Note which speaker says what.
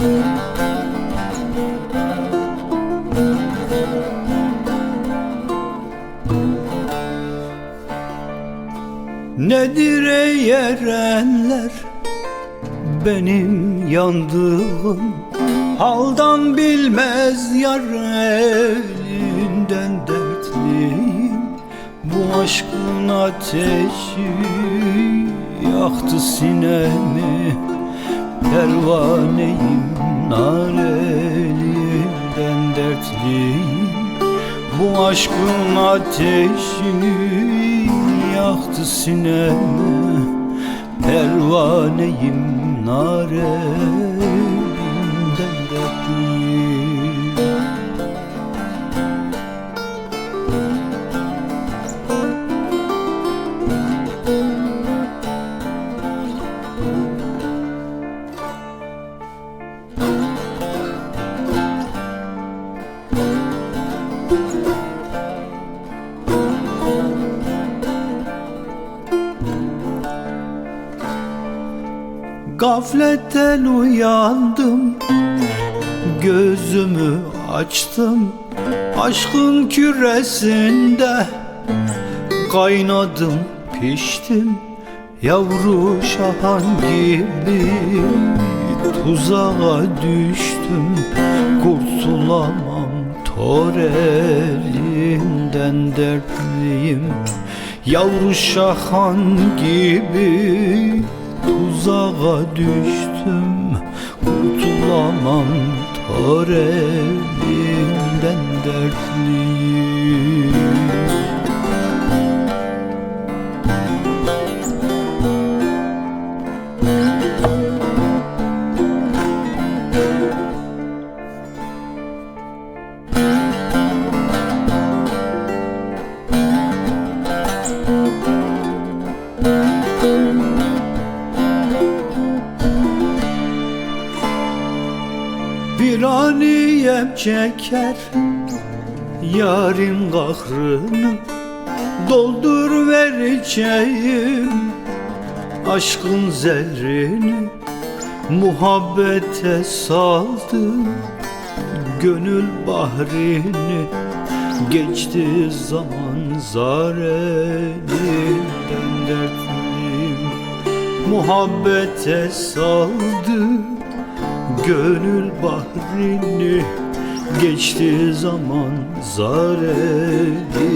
Speaker 1: Nedir ey erenler? Benim yandığım Haldan bilmez yar elinden dertliyim. Bu aşkın ateşi yaktı sinemi Pervaneyim nar elinden dertliyim Bu aşkın ateşi yaktı sinemi Pervaneyim nar Gafletten uyandım Gözümü açtım. Aşkın küresinde Kaynadım piştim. Yavru şahan gibi Tuzağa düştüm. Kurtulamam tor elinden dertliyim. Yavru şahan gibi Tuzağa düştüm. Kurtulamam tor elinden dertliyim Bir aniyem çeker. Yarın kahrını Doldur vereceğim Aşkın zerrini Muhabbete saldım. Gönül bahrini Geçti zaman zar elinden dertliyim Muhabbete saldı Gönül bahrini geçti zaman zar edilenden